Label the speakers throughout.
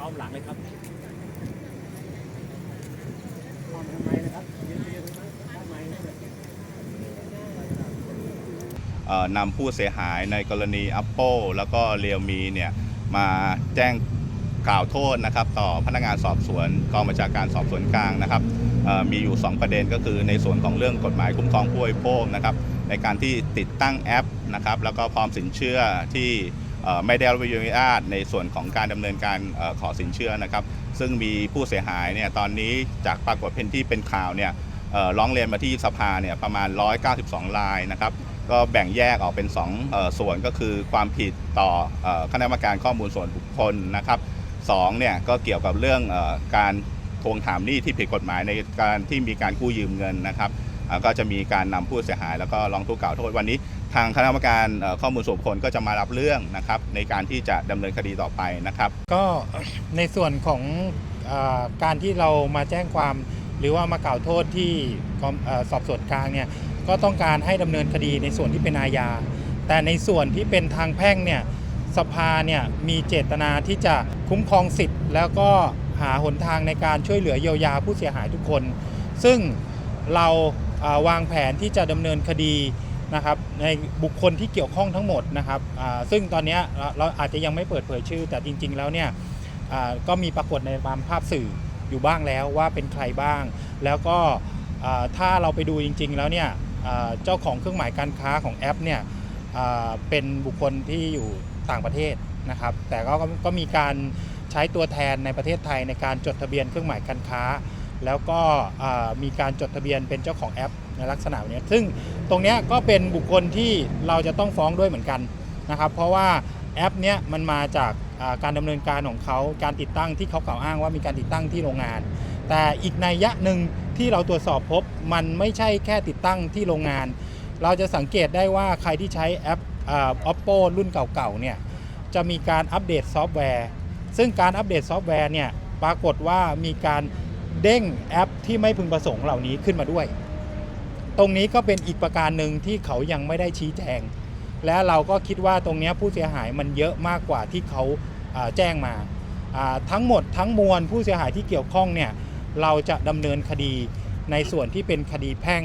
Speaker 1: อ้อมหลังเลยครับ
Speaker 2: ทำทำไมนะครับยืนยืนทำไมนำ
Speaker 3: ผู้เสียหายในกรณี Apple แล้วก็เรียวมีเนี่ยมาแจ้งกล่าวโทษนะครับต่อพนักงานสอบสวนกองบัญชาการสอบสวนกลางนะครับมีอยู่ 2 ประเด็นก็คือในส่วนของเรื่องกฎหมายคุ้มครองผู้บริโภคนะครับในการที่ติดตั้งแอปนะครับแล้วก็พร้อมสินเชื่อที่ ไม่ได้รับอนุญาตในส่วนของการดำเนินการอขอสินเชื่อนะครับ ซึ่งมีผู้เสียหายเนี่ยตอนนี้จากปรากฏเป็นที่เป็นข่าวเนี่ยร้องเรียนมาที่สภาเนี่ยประมาณ 192 รายนะครับก็แบ่งแยกออกเป็น2เอ่อส่วนก็คือความผิดต่อคณะกรรมการข้อมูลส่วนบุคคลนะครับสองเนี่ยก็เกี่ยวกับเรื่องอการทวงถามหนี้ที่ผิดกฎหมายในการที่มีการกู้ยืมเงินนะครับ ก็จะมีการนำผู้เสียหายแล้วก็ร้องทุกข์กล่าวโทษวันนี้ ทางคณะกรรมการข้อมูลส่วนบุคคลก็จะมารับเรื่องนะครับในการที่จะดำเนินคดีต่อไปนะครับ
Speaker 4: ก็ในส่วนของอการที่เรามาแจ้งความหรือว่ามากล่าวโทษที่สอบสวนกลางเนี่ยก็ต้องการให้ดำเนินคดีในส่วนที่เป็นอาญา แต่ในส่วนที่เป็นทางแพ่งเนี่ยสภาเนี่ยมีเจตนาที่จะคุ้มครองสิทธิ์ แล้วก็หาหนทางในการช่วยเหลือเยียวยาผู้เสียหายทุกคน ซึ่งเราวางแผนที่จะดำเนินคดี นะครับในบุคคลที่เกี่ยวข้องทั้งหมดนะครับซึ่งตอนนี้เราเราอาจจะยังไม่เปิดเผยชื่อ แต่จริง ๆ แล้วเนี่ยก็มีปรากฏในตามภาพสื่ออยู่บ้างแล้วว่าเป็นใครบ้าง แล้วก็ถ้าเราไปดูจริง ๆ แล้วเนี่ยเจ้าของเครื่องหมายการค้าของแอปเนี่ยเป็นบุคคลที่อยู่ต่างประเทศนะครับ แต่ก็ก็มีการใช้ตัวแทนในประเทศไทยในการจดทะเบียนเครื่องหมายการค้า แล้วก็มีการจดทะเบียนเป็นเจ้าของแอป ในลักษณะแบบนี้ซึ่งตรงนี้ก็เป็นบุคคลที่เราจะต้องฟ้องด้วยเหมือนกันนะครับเพราะว่าแอปเนี้ยมันมาจากการดำเนินการของเขาการติดตั้งที่เขากล่าวอ้างว่ามีการติดตั้งที่โรงงาน แต่อีกนัยยะหนึ่งที่เราตรวจสอบพบมันไม่ใช่แค่ติดตั้งที่โรงงาน เราจะสังเกตได้ว่าใครที่ใช้แอป oppo รุ่นเก่าๆเนี่ยจะมีการอัปเดตซอฟต์แวร์ ซึ่งการอัปเดตซอฟต์แวร์เนี่ยปรากฏว่ามีการเด้งแอปที่ไม่พึงประสงค์เหล่านี้ขึ้นมาด้วย ตรงนี้ก็เป็นอีกประการหนึ่งที่เขายังไม่ได้ชี้แจง และเราก็คิดว่าตรงนี้ผู้เสียหายมันเยอะมากกว่าที่เขาแจ้งมา ทั้งหมดทั้งมวลผู้เสียหายที่เกี่ยวข้องเนี่ยเราจะดำเนินคดีในส่วนที่เป็นคดีแพ่ง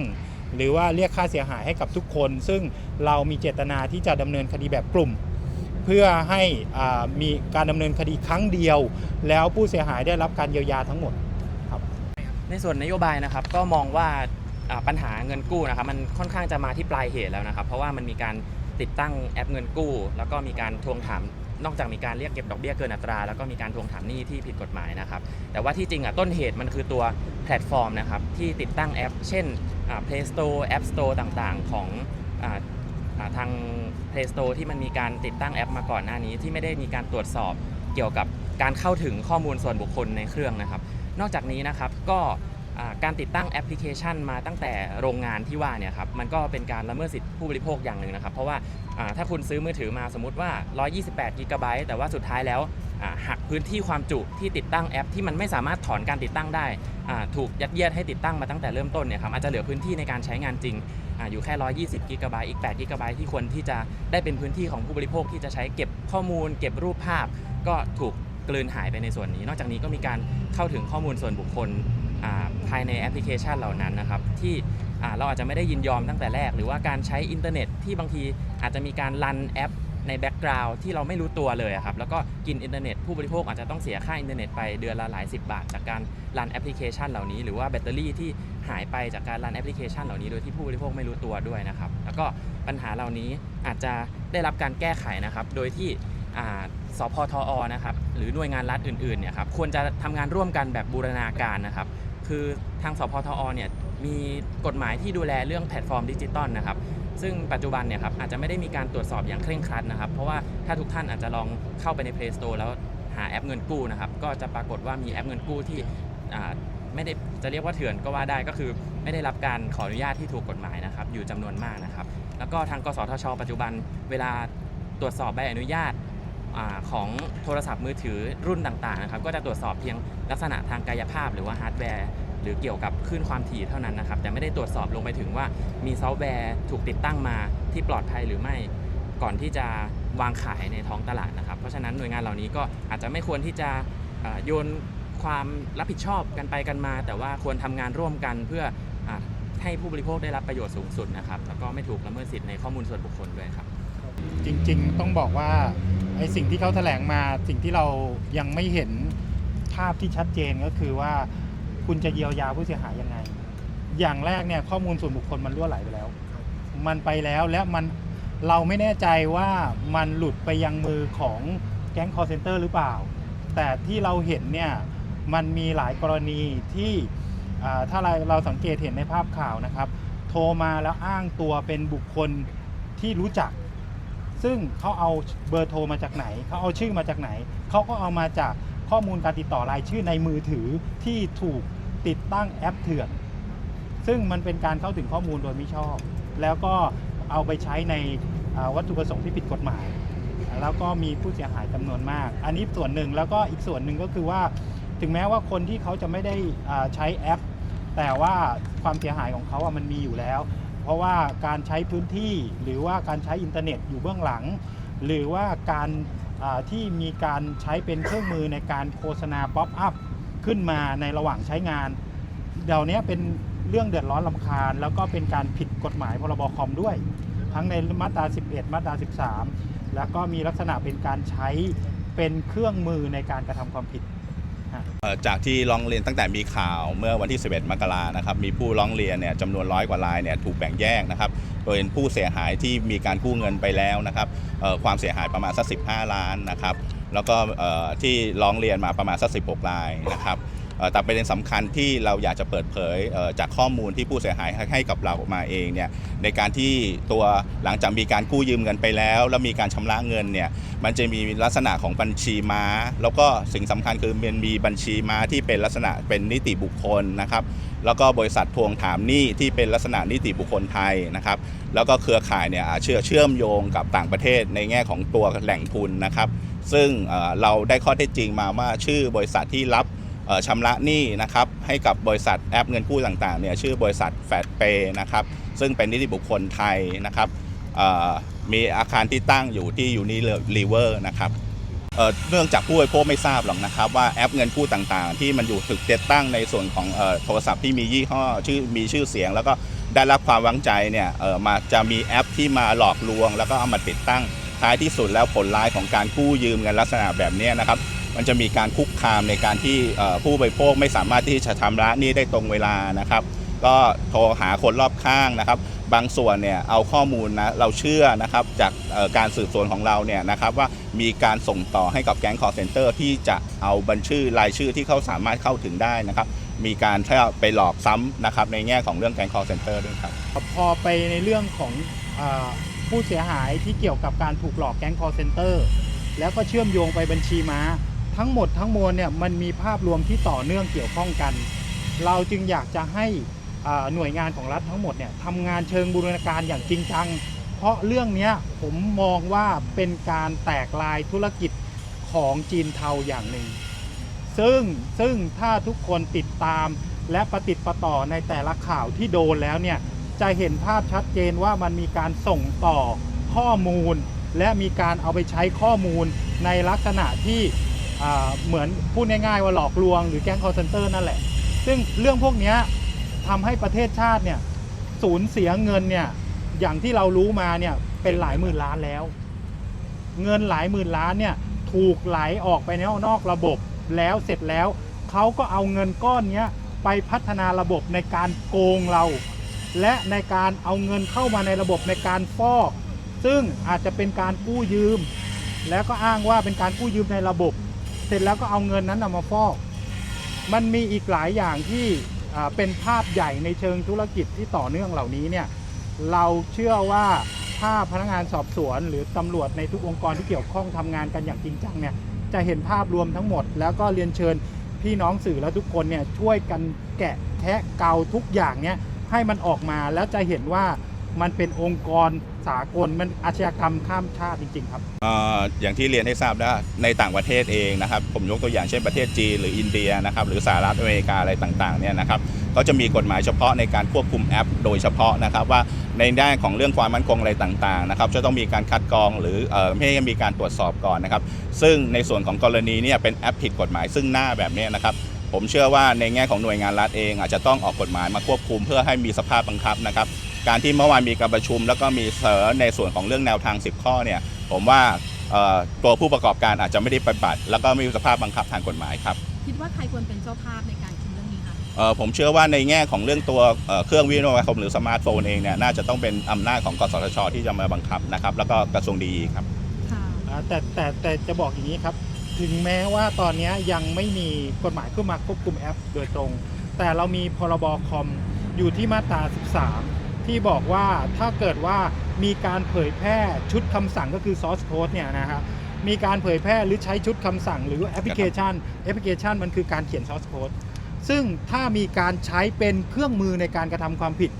Speaker 4: หรือว่าเรียกค่าเสียหายให้กับทุกคน ซึ่งเรามีเจตนาที่จะดำเนินคดีแบบกลุ่ม เพื่อให้มีการดำเนินคดีครั้งเดียว แล้วผู้เสียหายได้รับการเยียวยาทั้งหมดครับ
Speaker 5: ในส่วนนโยบายนะครับก็มองว่า อ่าปัญหาเงินกู้นะครับมันค่อนข้างจะมาที่ปลายเหตุแล้วนะครับ เพราะว่ามันมีการติดตั้งแอปเงินกู้ แล้วก็มีการทวงถามนอกจากมีการเรียกเก็บดอกเบี้ยเกินอัตรา แล้วก็มีการทวงถามหนี้ที่ผิดกฎหมายนะครับ แต่ว่าที่จริงอะต้นเหตุมันคือตัวแพลตฟอร์มนะครับที่ติดตั้งแอป เช่นอ่า Play Store App Store ต่างๆ ของอ่าอ่าทาง Play Store ที่มันมีการติดตั้งแอปมาก่อนหน้านี้ ที่ไม่ได้มีการตรวจสอบเกี่ยวกับการเข้าถึงข้อมูลส่วนบุคคลในเครื่องนะครับ นอกจากนี้นะครับก็ การติดตั้งแอปพลิเคชันมาตั้งแต่โรงงานที่ว่าเนี่ยครับมันก็เป็นการละเมิดสิทธิผู้บริโภคอย่างหนึ่งนะครับ เพราะว่าถ้าคุณซื้อมือถือมาสมมติว่า 128กิกะไบต์แต่ว่าสุดท้ายแล้วหักพื้นที่ความจุที่ติดตั้งแอป ที่มันไม่สามารถถอนการติดตั้งได้ ถูกยัดเยียดให้ติดตั้งมาตั้งแต่เริ่มต้นเนี่ยครับอาจจะเหลือพื้นที่ในการใช้งานจริงออยู่แค่ 120 กิกะไบต์อีก 8 กิกะไบต์ที่ควรที่จะได้เป็นพื้นที่ของผู้บริโภคที่จะใช้เก็บข้อมูล เก็บรูปภาพ ก็ถูกกลืนหายไปในส่วนนี้ นอกจากนี้ก็มีการเข้าถึงข้อมูลส่วนบุคคล ภายในแอปพลิเคชันเหล่านั้นนะครับที่เราอาจจะไม่ได้ยินยอมตั้งแต่แรก หรือว่าการใช้อินเทอร์เน็ตที่บางทีอาจจะมีการรันแอปในแบ็กกราวด์ที่เราไม่รู้ตัวเลยครับแล้วก็กินอินเทอร์เน็ตผู้บริโภคอาจจะต้องเสียค่าอินเทอร์เน็ตไปเดือนละหลายสิบบาท จากการรันแอปพลิเคชันเหล่านี้ หรือว่าแบตเตอรี่ที่หายไปจากการรันแอปพลิเคชันเหล่านี้โดยที่ผู้บริโภคไม่รู้ตัวด้วยนะครับแล้วก็ปัญหาเหล่านี้อาจจะได้รับการแก้ไขนะครับโดยที่สพทอนะครับหรือหน่วยงานรัฐอื่นๆเนี่ยครับควรจะทำงานร่วมกันแบบบูรณาการนะครับ คือทางสพทอเนี่ยมีกฎหมายที่ดูแลเรื่องแพลตฟอร์มดิจิตอลนะครับซึ่งปัจจุบันเนี่ยครับอาจจะไม่ได้มีการตรวจสอบอย่างเคร่งครัดนะครับ เพราะว่าถ้าทุกท่านอาจจะลองเข้าไปใน Play Store แล้วหาแอปเงินกู้นะครับก็จะปรากฏว่ามีแอปเงินกู้ที่ไม่ได้จะเรียกว่าเถื่อนก็ว่าได้ก็คือไม่ได้รับการขออนุญาตที่ถูกกฎหมายนะครับอยู่จำนวนมากนะครับ แล้วก็ทางกสทช ปัจจุบันเวลาตรวจสอบใบอนุญาต อของโทรศัพท์มือถือรุ่นต่างๆนะครับก็จะตรวจสอบเพียงลักษณะทางกายภาพหรือว่าฮาร์ดแวร์หรือเกี่ยวกับคลื่นความถี่เท่านั้นนะครับแต่ไม่ได้ตรวจสอบลงไปถึงว่ามีซอฟต์แวร์ถูกติดตั้งมาที่ปลอดภัยหรือไม่ก่อนที่จะวางขายในท้องตลาดนะครับ เพราะฉะนั้นหน่วยงานเหล่านี้ก็อาจจะไม่ควรที่จะโยนความรับผิดชอบกันไปกันมา แต่ว่าควรทำงานร่วมกันเพื่ออให้ผู้บริโภคได้รับประโยชน์สูงสุดนะครับแล้วก็ไม่ถูกละเมิดสิทธิ์ในข้อมูลส่วนบุคคลด้วยครับ
Speaker 4: จริง ๆ ต้องบอกว่าไอ้สิ่งที่เขาแถลงมาสิ่งที่เรายังไม่เห็นภาพที่ชัดเจนก็คือว่าคุณจะเยียวยาผู้เสียหายยังไง อย่างแรกเนี่ยข้อมูลส่วนบุคคลมันรั่วไหลไปแล้ว มันไปแล้วและมันเราไม่แน่ใจว่ามันหลุดไปยังมือของแก๊งคอร์เซนเตอร์หรือเปล่า แต่ที่เราเห็นเนี่ยมันมีหลายกรณีที่ถ้าเราเราสังเกตเห็นในภาพข่าวนะครับ โทรมาแล้วอ้างตัวเป็นบุคคลที่รู้จัก ซึ่งเขาเอาเบอร์โทรมาจากไหน เขาเอาชื่อมาจากไหน เขาก็เอามาจากข้อมูลการติดต่อรายชื่อในมือถือที่ถูกติดตั้งแอปเถื่อน ซึ่งมันเป็นการเข้าถึงข้อมูลโดยไม่ชอบ แล้วก็เอาไปใช้ในวัตถุประสงค์ที่ผิดกฎหมาย แล้วก็มีผู้เสียหายจำนวนมาก อันนี้ส่วนหนึ่งแล้วก็อีกส่วนหนึ่งก็คือว่า ถึงแม้ว่าคนที่เขาจะไม่ได้ใช้แอป แต่ว่าความเสียหายของเขาอะมันมีอยู่แล้ว เพราะว่าการใช้พื้นที่หรือว่าการใช้อินเทอร์เน็ตอยู่เบื้องหลัง หรือว่าการที่มีการใช้เป็นเครื่องมือในการโฆษณาป๊อปอัพขึ้นมาในระหว่างใช้งานเดี๋ยวนี้เป็นเรื่องเดือดร้อนลำคาญ แล้วก็เป็นการผิดกฎหมายพรบคอมด้วย ทั้งในมาตรา 11 มาตรา 13 แล้วก็มีลักษณะเป็นการใช้เป็นเครื่องมือในการกระทำความผิด
Speaker 3: จากที่ร้องเรียนตั้งแต่มีข่าวเมื่อวันที่ 11 มกรานะครับมีผู้ร้องเรียนเนี่ยจำนวนร้อยกว่ารายเนี่ยถูกแบ่งแยกนะครับโดยเป็นผู้เสียหายที่มีการกู้เงินไปแล้วนะครับความเสียหายประมาณสัก 15 ล้านนะครับแล้วก็ที่ร้องเรียนมาประมาณสัก 16 รายนะครับ แต่ประเด็นสำคัญที่เราอยากจะเปิดเผยจากข้อมูลที่ผู้เสียหายให้กับเรามาเองเนี่ยในการที่ตัวหลังจากมีการกู้ยืมเงินไปแล้ว แล้วมีการชำระเงินเนี่ยมันจะมีลักษณะของบัญชีม้า แล้วก็สิ่งสำคัญคือมันมีบัญชีม้าที่เป็นลักษณะเป็นนิติบุคคลนะครับแล้วก็บริษัททวงถามหนี้ที่เป็นลักษณะนิติบุคคลไทยนะครับแล้วก็เครือข่ายเนี่ยเชื่อเชื่อมโยงกับต่างประเทศในแง่ของตัวแหล่งทุนนะครับ ซึ่งเราได้ข้อเท็จจริงมาว่าชื่อบริษัทที่รับ ชำระหนี้นะครับให้กับบริษัทแอปเงินกู้ต่างๆเนี่ยชื่อบริษัทแฟดเปนะครับซึ่งเป็นนิติบุคคลไทยนะครับมีอาคารที่ตั้งอยู่ที่ยูนิลีเวอร์นะครับเเนื่องจากผู้บริโภคไม่ทราบหรอกนะครับว่าแอปเงินกู้ต่างๆ ที่มันอยู่ถูกติดตั้งในส่วนของโทรศัพท์ที่มียี่ห้อชื่อมีชื่อเสียง แล้วก็ได้รับความวางใจเนี่ยมาจะมีแอปที่มาหลอกลวง แล้วก็เอามาติดตั้งท้ายที่สุดแล้วผลร้ายของการกู้ยืมเงินลักษณะแบบนี้นะครับ มันจะมีการคุกคามในการที่ผู้บริโภคไม่สามารถที่จะชำระหนี้ได้ตรงเวลานะครับ ก็โทรหาคนรอบข้างนะครับ บางส่วนเนี่ยเอาข้อมูลนะเราเชื่อนะครับจากการสืบสวนของเราเนี่ยนะครับว่ามีการส่งต่อให้กับแก๊งคอร์เซนเตอร์ที่จะเอาบัญชีรายชื่อที่เขาสามารถเข้าถึงได้นะครับ มีการาไปหลอกซ้ำนะครับในแง่ของเรื่องแก๊งคอร์เซนเตอร์ด้วยครับ
Speaker 4: พอไปในเรื่องของอผู้เสียหายที่เกี่ยวกับการถูกหลอกแก๊งคอร์เซนเตอร์แล้วก็เชื่อมโยงไปบัญชีม้า ทั้งหมดทั้งมวลเนี่ยมันมีภาพรวมที่ต่อเนื่องเกี่ยวข้องกัน เราจึงอยากจะให้หน่วยงานของรัฐทั้งหมดเนี่ยทำงานเชิงบูรณาการอย่างจริงจัง เพราะเรื่องนี้ผมมองว่าเป็นการแตกลายธุรกิจของจีนเทาอย่างหนึ่ง ซึ่งซึ่งถ้าทุกคนติดตามและประติดประต่อในแต่ละข่าวที่โดนแล้วเนี่ยจะเห็นภาพชัดเจนว่ามันมีการส่งต่อข้อมูล และมีการเอาไปใช้ข้อมูลในลักษณะที่ เหมือนพูดง่ายๆว่าหลอกลวงหรือแก๊งคอร์เซนเตอร์นั่นแหละ ซึ่งเรื่องพวกนี้ทำให้ประเทศชาติเนี่ยสูญเสียเงินเนี่ยอย่างที่เรารู้มาเนี่ยเป็นหลายหมื่นล้านแล้ว เงินหลายหมื่นล้านเนี่ยถูกไหลออกไปนอกนอกระบบแล้วเสร็จแล้วเขาก็เอาเงินก้อนเนี้ยไปพัฒนาระบบในการโกงเรา และในการเอาเงินเข้ามาในระบบในการฟอก ซึ่งอาจจะเป็นการกู้ยืม แล้วก็อ้างว่าเป็นการกู้ยืมในระบบ เสร็จแล้วก็เอาเงินนั้นเอามาฟอก มันมีอีกหลายอย่างที่เป็นภาพใหญ่ในเชิงธุรกิจที่ต่อเนื่องเหล่านี้เนี่ยเราเชื่อว่าถ้าพนักงานสอบสวน หรือตำรวจในทุกองค์กรที่เกี่ยวข้องทำงานกันอย่างจริงจังเนี่ยจะเห็นภาพรวมทั้งหมด แล้วก็เรียนเชิญพี่น้องสื่อและทุกคนเนี่ยช่วยกันแกะแคะเกาทุกอย่างเนี่ยให้มันออกมาแล้วจะเห็นว่า มันเป็นองค์กรสากลมันอาชญากรรมข้ามชาติจริง ๆ ครับ
Speaker 3: เอ่ออย่างที่เรียนให้ทราบนะในต่างประเทศเองนะครับ ผมยกตัวอย่างเช่นประเทศจีนหรืออินเดียนะครับหรือสหรัฐอเมริกาอะไรต่างๆเนี่ยนะครับก็จะมีกฎหมายเฉพาะในการควบคุมแอป โดยเฉพาะนะครับว่าในด้านของเรื่องความมั่นคงอะไรต่างๆนะครับจะต้องมีการคัดกรองหรือเอ่อไม่ให้มีการตรวจสอบก่อนนะครับ ซึ่งในส่วนของกรณีเนี่ยเป็นแอปผิดกฎหมายซึ่งหน้าแบบเนี้ยนะครับ ผมเชื่อว่าในแง่ของหน่วยงานรัฐเองอาจจะต้องออกกฎหมายมาควบคุมเพื่อให้มีสภาพบังคับนะครับ การที่เมื่อวานมีการประชุม แล้วก็มีเสนอในส่วนของเรื่องแนวทาง 10 ข้อเนี่ยผมว่าเอ่อตัวผู้ประกอบการอาจจะไม่ได้ปฏิบัติ แล้วก็ไม่มีสภาพบังคับทางกฎหมายครับ
Speaker 1: คิดว่าใครควรเป็นเจ้าภาพในการคุมเรื่องนี้คะ
Speaker 3: เอ่อผมเชื่อว่าในแง่ของเรื่องตัวเอ่อเครื่องวิทยุคมหรือสมาร์ทโฟนเองเนี่ยน่าจะต้องเป็นอำนาจของกสทช ที่จะมาบังคับนะครับแล้วก็กระทรวงดีครับ
Speaker 1: ค่ะ
Speaker 4: อ่าแต่แต่แต่จะบอกอย่างนี้ครับถึงแม้ว่าตอนนี้ยังไม่มีกฎหมายขึ้นมาควบคุมแอป โดยตรง แต่เรามีพรบคอมอยู่ที่มาตรา 13 ที่บอกว่าถ้าเกิดว่ามีการเผยแพร่ชุดคำสั่งก็คือ source code เนี่ยนะครับมีการเผยแพร่หรือใช้ชุดคำสั่งหรือแอปพลิเคชันแอปพลิเคชันมันคือการเขียน source code ซึ่งถ้ามีการใช้เป็นเครื่องมือในการกระทำความผิด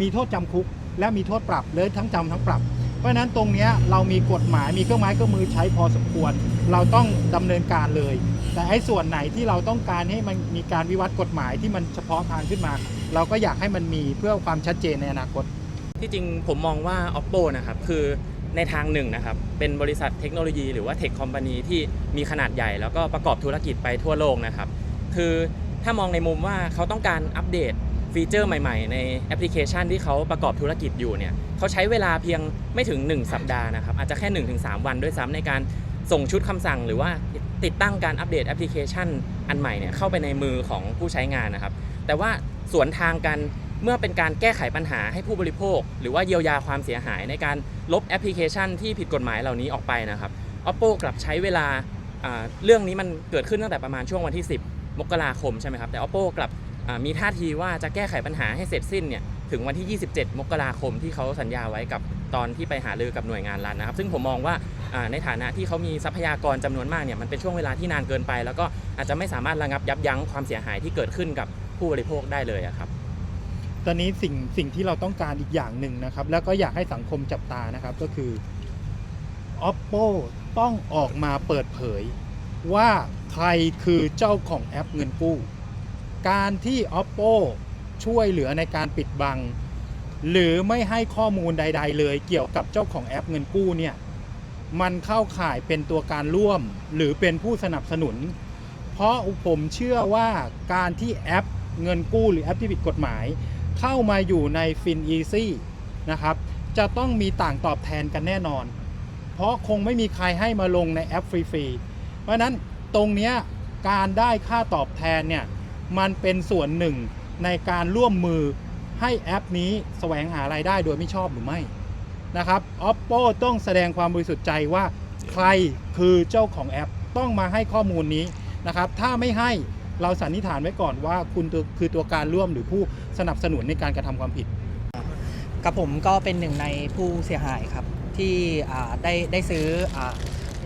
Speaker 4: มีโทษจำคุก และมีโทษปรับเลยทั้งจำทั้งปรับ เพราะนั้นตรงนี้เรามีกฎหมายมีเครื่องไม้เครื่องมือใช้พอสมควร เราต้องดำเนินการเลย แต่ไอ้ส่วนไหนที่เราต้องการให้มันมีการวิวัฒน์กฎหมายที่มันเฉพาะทางขึ้นมา เราก็อยากให้มันมีเพื่อความชัดเจนในอนาคต
Speaker 5: ที่จริงผมมองว่า oppo นะครับคือในทางหนึ่งนะครับ เป็นบริษัทเทคโนโลยีหรือว่าเทคคอมพานีที่มีขนาดใหญ่ แล้วก็ประกอบธุรกิจไปทั่วโลกนะครับ คือถ้ามองในมุมว่าเขาต้องการอัปเดตฟีเจอร์ใหม่ๆ ในแอปพลิเคชันที่เขาประกอบธุรกิจอยู่เนี่ยเขาใช้เวลาเพียงไม่ถึง 1 สัปดาห์นะครับ อาจจะแค่ 1-3 วันด้วยซ้ำในการส่งชุดคำสั่ง หรือว่าติดตั้งการอัปเดตแอปพลิเคชันอันใหม่เนี่ยเข้าไปในมือของผู้ใช้งานนะครับ แต่ว่า สวนทางกันเมื่อเป็นการแก้ไขปัญหาให้ผู้บริโภค หรือว่าเยียวยาความเสียหายในการลบแอปพลิเคชันที่ผิดกฎหมายเหล่านี้ออกไปนะครับ oppo กลับใช้เวลาเรื่องนี้มันเกิดขึ้นตั้งแต่ประมาณช่วงวันที่ 10 มกราคมใช่ไหมครับแต่ oppo กลับมีท่าทีว่าจะแก้ไขปัญหาให้เสร็จสิ้นเนี่ยถึงวันที่ 27 มกราคมที่เขาสัญญาไว้กับตอนที่ไปหารือกับหน่วยงานรัฐนะครับ ซึ่งผมมองว่าในฐานะที่เขามีทรัพยากรจำนวนมากเนี่ยมันเป็นช่วงเวลาที่นานเกินไป แล้วก็อาจจะไม่สามารถระงับยับยั้งความเสียหายที่เกิดขึ้นกับ ผู้บริโภคได้เลยอะครับ
Speaker 4: ตอนนี้สิ่งสิ่งที่เราต้องการอีกอย่างหนึ่งนะครับ แล้วก็อยากให้สังคมจับตานะครับก็คือ oppo ต้องออกมาเปิดเผย ว่าใครคือเจ้าของแอปเงินกู้ การที่ oppo ช่วยเหลือในการปิดบัง หรือไม่ให้ข้อมูลใด ๆ เลยเกี่ยวกับเจ้าของแอปเงินกู้เนี่ยมันเข้าข่ายเป็นตัวการร่วมหรือเป็นผู้สนับสนุน เพราะผมเชื่อว่าการที่แอป เงินกู้หรือแอปที่ผิดกฎหมาย เข้ามาอยู่ใน Fin Easy นะครับ จะต้องมีต่างตอบแทนกันแน่นอน เพราะคงไม่มีใครให้มาลงในแอปฟรีๆ เพราะนั้นตรงนี้การได้ค่าตอบแทนเนี่ยมันเป็นส่วนหนึ่งในการร่วมมือให้แอปนี้แสวงหารายได้โดยไม่ชอบหรือไม่นะครับ oppo ต้องแสดงความบริสุทธิ์ใจว่าใครคือเจ้าของแอปต้องมาให้ข้อมูลนี้นะครับ ถ้าไม่ให้ เราสันนิษฐานไว้ก่อนว่าคุณตัวคือตัวการร่วมหรือผู้สนับสนุนในการกระทำความผิด
Speaker 6: กับผมก็เป็นหนึ่งในผู้เสียหายครับ ที่ได้ได้ซื้ออ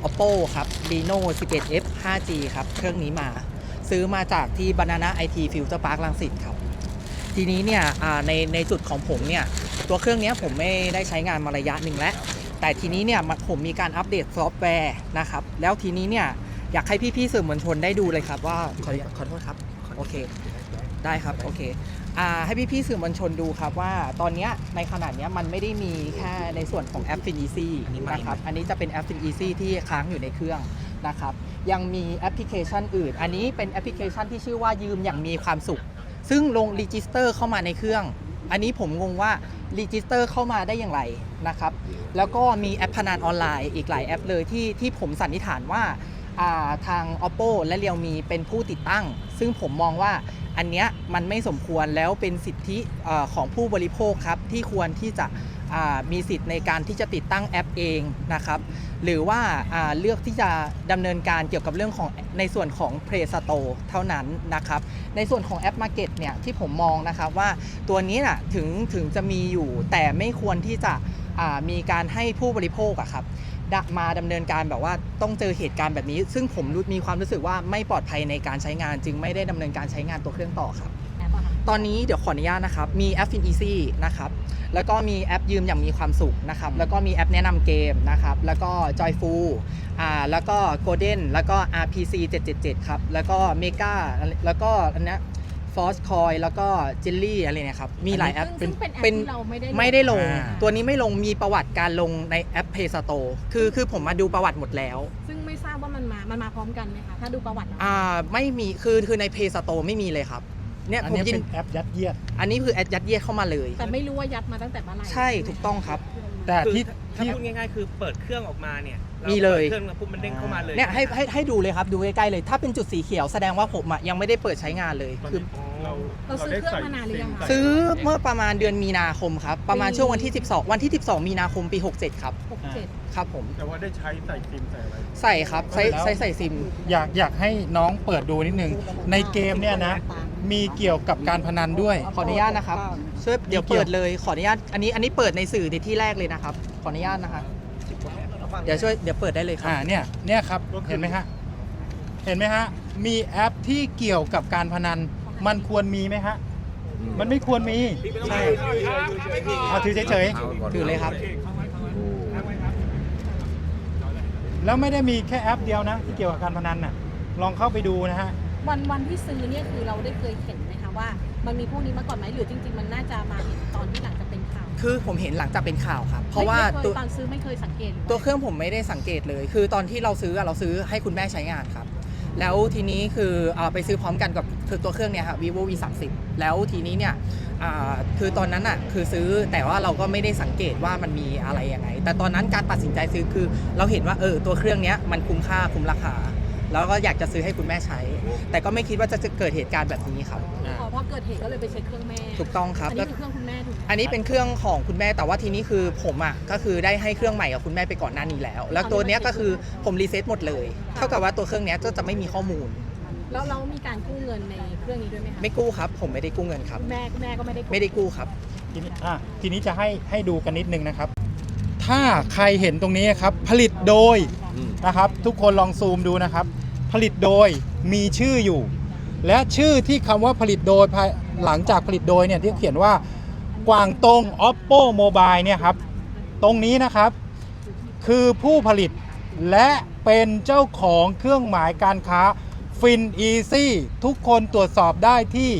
Speaker 6: oppo ครับ reno 11f 5g ครับ เครื่องนี้มา ซื้อมาจากที่ banana it future park ลังสิตครับ ทีนี้เนี่ยในในจุดของผมเนี่ย ตัวเครื่องนี้ผมไม่ได้ใช้งานมาระยะหนึ่งแล้วแต่ทีนี้เนี่ยมันผมมีการอัปเดตซอฟต์แวร์นะครับ แล้วทีนี้เนี่ย อยากให้พี่ๆสื่อมวลชนได้ดูเลยครับว่าขอขอโทษครับโอเค ได้ครับโอเคอ่าให้พี่ๆสื่อมวลชนดูครับว่าตอนนี้ในขนาดนี้มันไม่ได้มีแค่ในส่วนของแอป Fin Easy นะครับอันนี้จะเป็นแอป Fin Easy ที่ค้างอยู่ในเครื่องนะครับยังมีแอปพลิเคชันอื่น อันนี้เป็นแอปพลิเคชันที่ชื่อว่ายืมอย่างมีความสุข ซึ่งลงรีจิสเตอร์เข้ามาในเครื่อง อันนี้ผมงงว่ารีจิสเตอร์เข้ามาได้อย่างไรนะครับแล้วก็มีแอปพนันออนไลน์อีกหลายแอปเลยที่ที่ผมสันนิษฐานว่า ทาง oppo และ realme เป็นผู้ติดตั้ง ซึ่งผมมองว่าอันเนี้ยมันไม่สมควรแล้วเป็นสิทธิอของผู้บริโภคครับ ที่ควรที่จะมีสิทธิ์ในการที่จะติดตั้งแอปเองนะครับ หรือว่าาเลือกที่จะดำเนินการเกี่ยวกับเรื่องของในส่วนของ Play Store เท่านั้นนะครับ ในส่วนของแอป Market เนี่ยที่ผมมองนะครับว่าตัวนี้น่ะถึงถึงจะมีอยู่แต่ไม่ควรที่จะมีการให้ผู้บริโภคอะครับ มาดำเนินการแบบว่าต้องเจอเหตุการณ์แบบนี้ ซึ่งผมรู้มีความรู้สึกว่าไม่ปลอดภัยในการใช้งาน จึงไม่ได้ดำเนินการใช้งานตัวเครื่องต่อครับ
Speaker 1: แอปอะค่ะ
Speaker 6: ตอนนี้เดี๋ยวขออนุญาตนะครับ มีแอป Fin Easy นะครับแล้วก็มีแอปยืมอย่างมีความสุขนะครับ แล้วก็มีแอปแนะนำเกมนะครับ แล้วก็ Joyful อ่า แล้วก็ Golden แล้วก็ RPC 777 ครับ แล้วก็ Mega แล้วก็อันเนี้ย ฟอสคอยแล้วก็จิลลี่อะไรเนี่ยครับ มีหลายแอป
Speaker 1: ซึ่งเป็นแอป
Speaker 6: เป็น
Speaker 1: ที่เราไม่ได้
Speaker 6: ไม่ได้ลง
Speaker 4: อ่า
Speaker 6: ตัวนี้ไม่ลงมีประวัติการลงในแอป Play Store คือคือผมมาดูประวัติหมดแล้ว
Speaker 1: ซึ่งไม่ทราบว่ามันมา มันมาพร้อมกันไหมคะ ถ้าดูประวัติแล้ว
Speaker 6: อ่าไม่มีคือคือใน Play Store ไม่มีเลยครับ เนี่ย
Speaker 4: อัน
Speaker 6: ผม
Speaker 4: นี้
Speaker 6: ยิน
Speaker 4: เป็นแอปยัดเยียด
Speaker 6: อันนี้คือแอดยัดเยียดเข้ามาเลย
Speaker 1: แต่ไม่รู้ว่ายัดมาตั้งแต่เมื่อไหร่
Speaker 6: ใช่ถูกต้องครับ
Speaker 4: แต่
Speaker 7: คือ
Speaker 4: ที่
Speaker 7: ถ้า
Speaker 4: ที่
Speaker 7: พูดง่ายๆ คือเปิดเครื่องออกมาเนี่ยรา
Speaker 6: มีเลย
Speaker 7: ปิดเครื่องแล้วปุ๊บมันเด้งเข้ามาเลย
Speaker 6: เนี่ยให้ให้ให้ดูเลยครับดูใกล้ๆเลย ถ้าเป็นจุดสีเขียวแสดงว่าผมอะยังไม่ได้เปิดใช้งานเลยคือ
Speaker 7: เรา
Speaker 1: เราซื้อเครื่องมานานหรือยังคะ
Speaker 6: ซื้อเมื่อประมาณเดือนมีนาคมครับประมาณช่วงวันที่ 12 วันที่ 12 มีนาคมปี 67 ครับ
Speaker 1: หกเจ็ด
Speaker 6: ครับผม
Speaker 2: แต่ว่าได้ใช้ใส่ซิมใส่อะไร
Speaker 6: ใส่ครับใส่
Speaker 4: แล้ว
Speaker 6: ใส่ใส่ซิม
Speaker 4: อยากอยากให้น้องเปิดดูนิดนึง ในเกมเนี่ยนะ มีเกี่ยวกับการพนันด้วย
Speaker 6: ขออนุญาตนะครับช่วยเดี๋ยว
Speaker 4: มีเกี่ยว
Speaker 6: เปิดเลยขออนุญาตอันนี้อันนี้เปิดในสื่อในที่แรกเลยนะครับ ขออนุญาตนะครับเดี๋ยวช่วยเดี๋ยวเปิดได้เลยครั
Speaker 4: อ่า
Speaker 6: บ
Speaker 4: เนี่ยเนี่ยครับ เห็นไหมฮะ เห็นไหมฮะ มีแอปที่เกี่ยวกับการพนัน มันควรมีไหมฮะ มันไม่ควรมี
Speaker 6: ใช่
Speaker 4: เอาถือเฉย
Speaker 6: ถือเลยครับ
Speaker 4: ๆแล้วไม่ได้มีแค่แอปเดียวนะ ที่เกี่ยวกับการพนันน่ะ ลองเข้าไปดูนะฮะ
Speaker 1: วันวันที่ซื้อเนี่ยคือเราได้เคยเห็นไหมคะว่า มันมีพวกนี้มาก่อนไหมหรือจริง ๆ มันน่าจะมาเห็นตอนที่หลังจากเป็นข่าว
Speaker 6: คือผมเห็นหลังจากเป็นข่าวครับ เพราะว่า
Speaker 1: ไม่เค
Speaker 6: ตั
Speaker 1: ยวตอนซื้อไม่เคยสังเกตหรือ
Speaker 6: ตัวเครื่องผมไม่ได้สังเกตเลย คือตอนที่เราซื้ออะเราซื้อให้คุณแม่ใช้งานครับ แล้วทีนี้คืออาไปซื้อพร้อมกันกับคือตัวเครื่องเนี่ยครับ vivo v 3 0แล้วทีนี้เนี่ยอ่าคือตอนนั้นอะคือซื้อแต่ว่าเราก็ไม่ได้สังเกตว่ามันมีอะไรยังไง แต่ตอนนั้นการตัดสินใจซื้อคือเราเห็นว่าเออตัวเครื่องเนี้ยมันคุ้มค่าคุ้มราคา แล้วก็อยากจะซื้อให้คุณแม่ใช้ แต่ก็ไม่คิดว่าจะเกิดเหตุการณ์แบบนี้ครับ
Speaker 1: พอพอเกิดเหตุก็เลยไปเช็คเครื่องแม่
Speaker 6: ถูกต้องครับ
Speaker 1: อัน
Speaker 6: แล้
Speaker 1: นี้
Speaker 6: ว
Speaker 1: คือเครื่องคุณแม่ถูกไหม
Speaker 6: อันนี้เป็นเครื่องของคุณแม่แต่ว่าทีนี้คือผมอะก็คือได้ให้เครื่องใหม่กับคุณแม่ไปก่อนหน้านี้แล้ว แล้วตัวเนี้ยก็คือผมรีเซ็ตหมดเลย เท่ากับว่าตัวเครื่องเนี้ยก็จะไม่มีข้อมูล
Speaker 1: แล้วเรามีการกู้เงินในเครื่องนี้ด้วยไหมคะ
Speaker 6: ไม่กู้ครับ ผมไม่ได้กู้เงินครับ
Speaker 1: คุณแม่คุณแม่ก็ไม่ได้กู้
Speaker 6: ไม่ได้กู้ครับ
Speaker 4: ทีนี้อะทีนี้จะให้ให้ดูกันนิดนึงนะครับ ถ้าใครเห็นตรงนี้ครับ ผลิตโดยนะครับ ทุกคนลองซูมดูนะครับ ผลิตโดยมีชื่ออยู่ และชื่อที่คำว่าผลิตโดยภายหลังจากผลิตโดยเนี่ยที่เขียนว่า กวางตง oppo mobile เนี่ยครับ ตรงนี้นะครับ คือผู้ผลิตและเป็นเจ้าของเครื่องหมายการค้าฟินอีซี่ทุกคนตรวจสอบได้ที่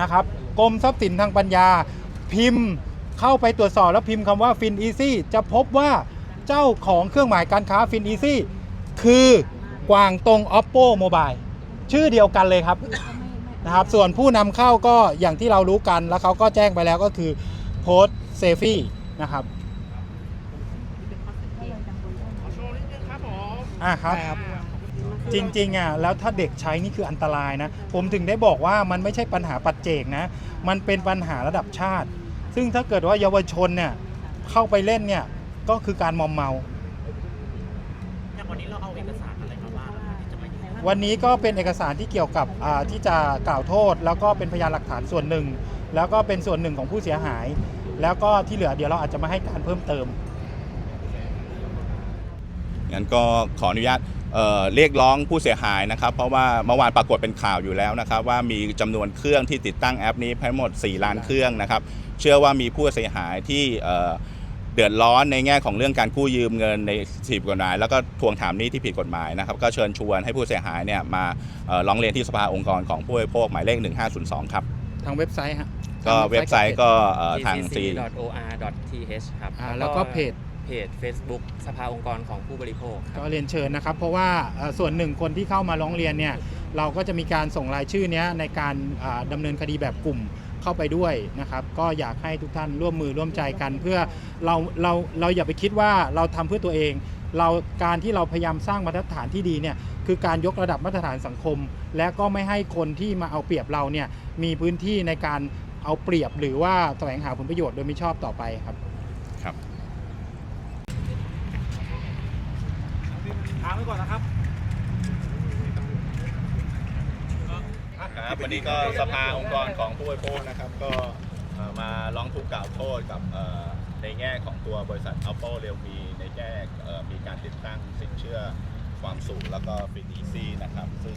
Speaker 4: นะครับกรมทรัพย์สินทางปัญญา พิมพ์เข้าไปตรวจสอบแล้วพิมพ์คำว่าฟินอีซี่จะพบว่าเจ้าของเครื่องหมายการค้าฟินอีซี่คือกวางตง oppo mobile ชื่อเดียวกันเลยครับ นะครับ ส่วนผู้นำเข้าก็อย่างที่เรารู้กันแล้วเขาก็แจ้งไปแล้วก็คือโพสเซฟี่นะครับอะครับจริงๆอะแล้วถ้าเด็กใช้นี่คืออันตรายนะ ผมถึงได้บอกว่ามันไม่ใช่ปัญหาปัจเจกนะ มันเป็นปัญหาระดับชาติ ซึ่งถ้าเกิดว่าเยาวชนเนี่ยเข้าไปเล่นเนี่ยก็คือการมอมเมา
Speaker 7: อย่างวันนี้เราเอา
Speaker 4: วันนี้ก็เป็นเอกสารที่เกี่ยวกับที่จะกล่าวโทษ แล้วก็เป็นพยานหลักฐานส่วนหนึ่ง แล้วก็เป็นส่วนหนึ่งของผู้เสียหาย แล้วก็ที่เหลือเดี๋ยวเราอาจจะมาให้การเพิ่มเติม
Speaker 3: งั้นก็ขออนุญาตเเรียกร้องผู้เสียหายนะครับ เพราะว่าเมื่อวานปรากฏเป็นข่าวอยู่แล้วนะครับ ว่ามีจำนวนเครื่องที่ติดตั้งแอปนี้ทั้งหมด 4 ล้านเครื่องนะครับ เชื่อว่ามีผู้เสียหายที่ เอ่อเดือดร้อนในแง่ของเรื่องการกู้ยืมเงินในสิบกฎหมาย แล้วก็ทวงถามหนี้ที่ผิดกฎหมายนะครับก็เชิญชวนให้ผู้เสียหายเนี่ยมาเอ่อร้องเรียนที่สภาองค์กรของผู้บริโภคหมายเลข 1502 ครับ
Speaker 4: ทางเว็บไซต์ฮะ
Speaker 3: ก็เว็บไซต์ก็เอ่อทาง C
Speaker 5: gcc.or.th ครับ
Speaker 4: อ่าแล้วก็เพจ
Speaker 5: เพจ Facebook สภาองค์กรของผู้บริโภคครับ
Speaker 4: ก็เรียนเชิญนะครับ เพราะว่าเอ่อส่วนหนึ่งคนที่เข้ามาร้องเรียนเนี่ยเราก็จะมีการส่งรายชื่อเนี้ยในการอ่าดำเนินคดีแบบกลุ่ม เข้าไปด้วยนะครับ ก็อยากให้ทุกท่านร่วมมือร่วมใจกันเพื่อเราเราเราอย่าไปคิดว่าเราทำเพื่อตัวเอง เราการที่เราพยายามสร้างมาตรฐานที่ดีเนี่ยคือการยกระดับมาตรฐานสังคม และก็ไม่ให้คนที่มาเอาเปรียบเราเนี่ยมีพื้นที่ในการเอาเปรียบหรือว่าแสวงหาผลประโยชน์โดยไม่ชอบต่อไปครับ
Speaker 3: ครับ
Speaker 7: ถามไว้ก่อนนะครับ
Speaker 3: ครับวันนี้ก็สภาองค์กรของผู้บริโภคนะครับก็มาร้องทุกข์กล่าวโทษกับในแง่ของตัวบริษัท Apple r e a l m e ในแง่มีการติดตั้งสินเชื่อความสูงแล้วก็ Fin Easy นะครับ ซึ่ง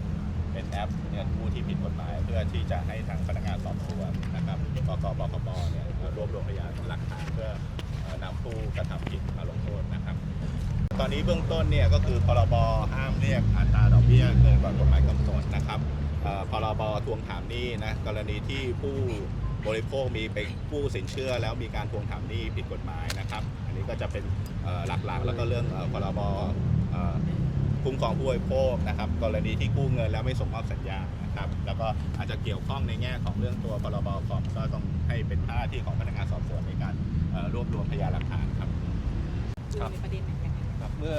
Speaker 3: เป็นแอปเงินกู้ที่ผิดกฎหมาย เพื่อที่จะให้ทางพนักงานสอบสวนนะครับบกบกปเนี่ยรวบรวมพยานหลักฐานเพื่อนำผู้กระทำผิดมาลงโทษนะครับ ตอนนี้เบื้องต้นเนี่ยก็คือพรบห้ามเรียกอัตราดอกเบี้ยเกินกว่ากฎหมายกำหนดนะครับ พรบทวงถามหนี้นะกรณีที่ผู้บริโภคมีไปกู้สินเชื่อ แล้วมีการทวงถามหนี้ผิดกฎหมายนะครับ อันนี้ก็จะเป็นเอ่อหลักๆ แล้วก็เรื่องเอ่อพรบเอ่อคุ้มครองผู้บริโภคนะครับ กรณีที่กู้เงินแล้วไม่ส่งมอบสัญญานะครับ แล้วก็อาจจะเกี่ยวข้องในแง่ของเรื่องตัวพรบคอมก็ต้องให้เป็นหน้าที่ของพนักงานสอบสวนในการเอ่อรวบรวมพยานหลักฐานครับ
Speaker 1: ดูในประเด็นไหนยังไง
Speaker 8: ครับเมื่อ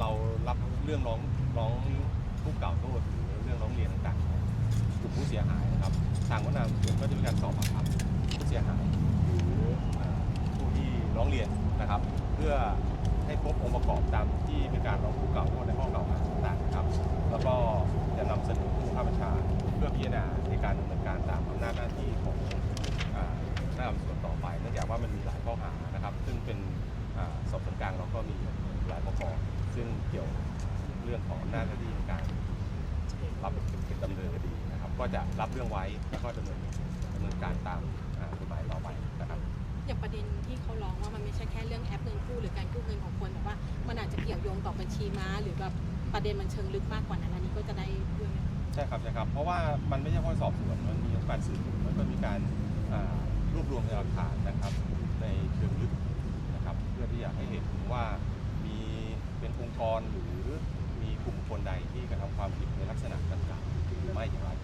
Speaker 8: เรารับเรื่องร้องร้องทุกข์กล่าวโทษหรือเรื่องร้องเรียนต่างๆของ กลุ่มผู้เสียหายนะครับ ทางวัฒนธรรมก็จะมีการสอบปากคำผู้เสียหายหรือผู้ที่ร้องเรียนนะครับ เพื่อให้ครบองค์ประกอบตามที่มีการร้องทุกข์กล่าวโทษในข้อกล่าวหาต่างๆนะครับ แล้วก็จะนำเสนอผู้บังคับบัญชาเพื่อพิจารณาในการดำเนินการตามอำนาจหน้าที่ของหน้าที่ส่วนต่อไปเนื่องจากว่ามันมีหลายข้อหานะครับ ซึ่งเป็นอสอบสวนกลางเราก็มีหลายข้อหาซึ่งเกี่ยวเรื่องของหน้าที่ในการรับเป็นดำเนินคดี ก็จะรับเรื่องไว้แล้วก็ดำเนินดำเนินการตามอ่ากฎหมายต่อไปนะครับ
Speaker 1: อย่างประเด็นที่เขาร้องว่ามันไม่ใช่แค่เรื่องแอปเงินกู้หรือการกู้เงินของคนแต่ว่ามันอาจจะเกี่ยวโยงต่อบัญชีม้า หรือแบบประเด็นมันเชิงลึกมากกว่านั้นอันนี้ก็จะได้ด้วยไหม
Speaker 8: ใช่ครับใช่ครับ เพราะว่ามันไม่ใช่แค่สอบสวนมันมีการสืบสวนมันก็มีการอ่ารวบรวมพยานหลักฐานนะครับ ในเชิงลึกนะครับ เพื่อที่อยากให้เห็นว่ามีเป็นองค์กรหรือมีกลุ่มคนใดที่กระทำความผิดในลักษณะดังกล่าวหรือไม่อย่างไรนะครับ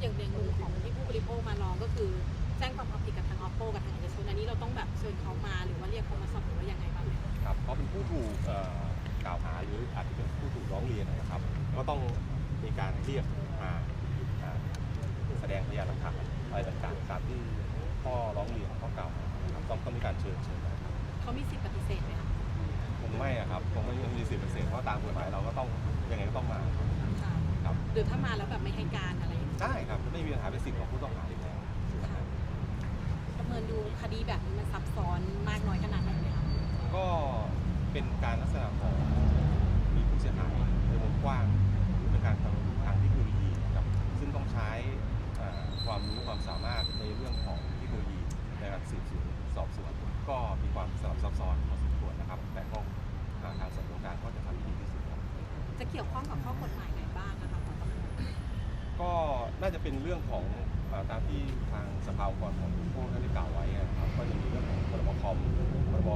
Speaker 1: อย่างในมุมของที่ผู้บริโภคมาร้องก็คือ แจ้งความเอาผิดกับทาง oppo กับทางเอกชนอันนี้เราต้องแบบเชิญเขามาหรือว่าเรียกเขามาสอบหรือว่ายังไงบ้างไหมคะ
Speaker 8: ครับเขาเป็นผู้ถูกเอ่อกล่าวหาหรืออาจจะเป็นผู้ถูกร้องเรียนนะครับ ก็ต้องมีการเรียกมาอ่าแสดงพยานหลักฐานอะไรต่างๆตามที่ข้อร้องเรียนข้อกล่าวหานะครับต้องต้องมีการเชิญเชิญนะครับ
Speaker 1: เขามีสิทธิ์ปฏิเสธไหมคะ
Speaker 8: ผมไม่อะครับผมไม่มีสิทธิ์ปฏิเสธเพราะตามกฎหมายเราก็ต้องยังไงก็ต้องมา
Speaker 1: ค่ะ
Speaker 8: ครับ
Speaker 1: หรือถ้ามาแล้วแบบไม่ให้การอะไรอย่างเงี้ย
Speaker 8: ได้ครับไม่มีปัญหาเป็นสิทธิ์ของผู้ต้องหาอยู่แล้วนะครับ
Speaker 1: ประเมินดูคดีแบบนี้มันซับซ้อนมากน้อยขนาดไหนไหมคะ
Speaker 8: ก็เป็นการลักษณะของมีผู้เสียหายในวงกว้างหรือเป็นการทางทางเทคโนโลยีนะครับซึ่งต้องใช้เอ่อความรู้ความสามารถในเรื่องของเทคโนโลยีในการสืบสวนสอบสวนก็มีความสลับซับ น่าจะ
Speaker 1: เป็
Speaker 8: นเรื่องของตามที่ทางสภาองค์กรของผู้บริโภคได้กล่าวไว้นะครับก็จะมีเรื่องของพรบคอมพรบ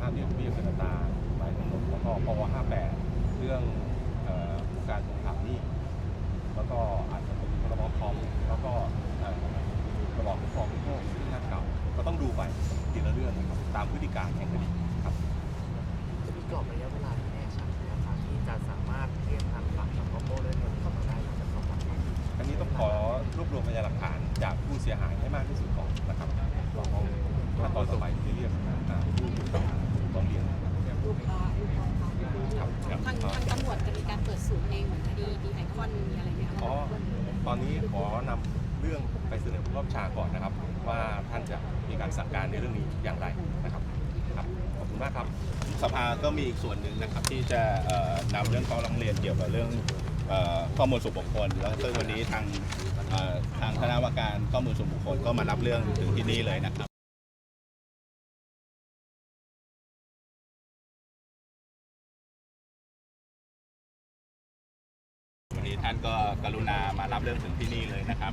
Speaker 8: ห้ามเรียกเบี้ยเกินอัตราหมายกำหนดแล้วก็พว58 เรื่องการทวงถามหนี้แล้วก็อาจจะเป็นพรบคอมแล้วก็พรบคุ้มครองผู้บริโภคซึ่งน่าเก่าก็ต้องดูไปทีละเรื่องนะครับตามพฤติการแห่งคดีครับ
Speaker 7: จะมีกรอบระยะเวลา สียหา
Speaker 8: ยให้มากที่สุดก่อนนะครับเราเอาขั้นตอนต่อไปที่เรียกอ่าผู้ถูกกล่าวหาร้องเรียนนะครับ
Speaker 1: รูปเอ่อรูปของเขา
Speaker 8: ครับ
Speaker 1: ทางทางตำรวจจะมีการเปิดศูนย์เองเหมือนคดีดีไอคอนมีอะไรไหมคะ
Speaker 8: อ๋อตอนนี้ขอนำเรื่องไปเสนอผู้รับชาก่อนนะครับ ว่าท่านจะมีการสั่งการในเรื่องนี้อย่างไรนะครับครับขอบคุณมากครับ
Speaker 3: สภาก็มีอีกส่วนหนึ่งนะครับที่จะเอ่อนำเรื่องข้อร้องเรียนเกี่ยวกับเรื่องเอ่อ ข้อมูลส่วนบุคคลแล้วซึ่งวันนี้ทางทางคณะกรรมการข้อมูลส่วนบุคคลก็มารับเรื่องถึงที่นี่เลยนะครับวันนี้ท่านก็กรุณามารับเรื่องถึงที่นี่เลยนะครับ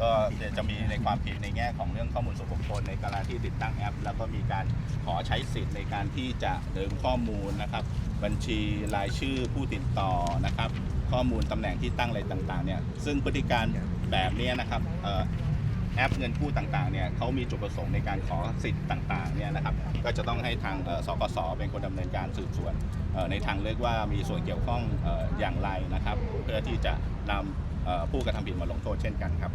Speaker 3: ก็จะมีในความผิดในแง่ของเรื่องข้อมูลส่วนบุคคลในการที่ติดตั้งแอป แล้วก็มีการขอใช้สิทธิ์ในการที่จะเดิมข้อมูลนะครับ บัญชีรายชื่อผู้ติดต่อนะครับ ข้อมูลตำแหน่งที่ตั้งอะไรต่างๆเนี่ยซึ่งพฤติการแบบเนี้ยนะครับเอ่อแอปเงินกู้ต่างๆเนี่ยเขามีจุดประสงค์ในการขอสิทธิ์ต่างๆเนี่ยนะครับก็จะต้องให้ทางเอ่อสกสเป็นคนดำเนินการสืบสวนเอ่อในทางเลือกว่ามีส่วนเกี่ยวข้องเอ่ออย่างไรนะครับ เพื่อที่จะนำเอ่อผู้กระทำผิดมาลงโทษเช่นกันครับ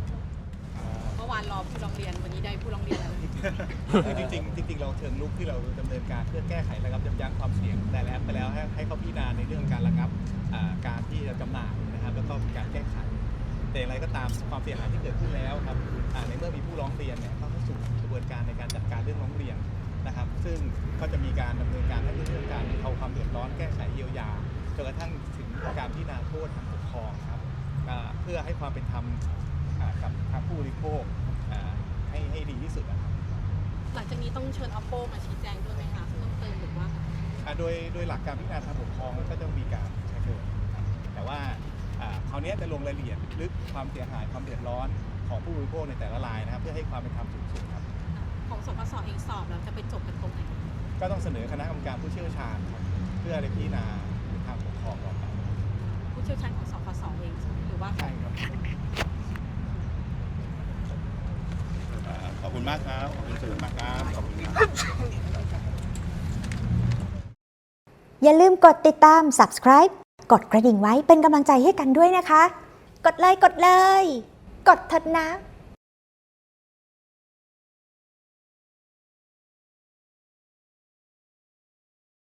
Speaker 1: มื่อวานรอผู้ร้องเรียนวันนี้ได้ผู้ร้องเรียนแล้ว
Speaker 2: คือจริงๆจริงๆเราเชิงลุกที่เราดำเนินการเพื่อแก้ไขระงับยับยั้งความเสี่ยงแต่แล้วไปแล้วให้ให้เขาพิจารณาในเรื่องการระงับอ่าการที่จะจำหน่ายนะครับแล้วก็มีการแก้ไข แต่อย่างไรก็ตามความเสียหายที่เกิดขึ้นแล้วครับอ่าในเมื่อมีผู้ร้องเรียนเนี่ยก็เข้าสู่กระบวนการในการจัดการเรื่องร้องเรียนนะครับ ซึ่งก็จะมีการดำเนินการให้เรื่องการเทาความเดือดร้อนแก้ไขเยียวยาจนกระทั่งถึงการพิจารณาโทษทางปกครองครับอ่าเพื่อให้ความเป็นธรรม กับทางผู้บริโภคอ่าให้ให้ดีที่สุดนะครับ
Speaker 1: หลังจากนี้ต้องเชิญ oppo มาชี้แจงด้วยไหมคะเพิ่มเติมหรือว่า
Speaker 2: อ่าโดยโดยหลักการพิจารณาทางปกครองก็จะมีการใช้เกินครับแต่ว่าราวนี้จะลงรายละเอียดลึกความเสียหายความเดือดร้อนของผู้บริโภคในแต่ละรายนะครับ เพื่อให้ความเป็นธรรมสูงสุดครับ
Speaker 1: ของสปสเองสอบเราจะไปจบกันตรงไหน
Speaker 2: ก็ต้องเสนอคณะกรรมการผู้เชี่ยวชาญครับเพื่อได้พิจารณาในทางปกครองต่อไป
Speaker 1: ผู้เชี่ยวชาญของสปสเองใช่ไหมหรือว่า
Speaker 2: ใช่ครับ
Speaker 3: ข อบคุณมากครับ ขอบคุณสื่อมากครับ ขอบคุณครับ
Speaker 9: อย่าลืมกดติดตาม subscribe กดกระดิ่งไว้เป็นกำลังใจให้กันด้วยนะคะ กดเลยกดเลย กดเถิดนะ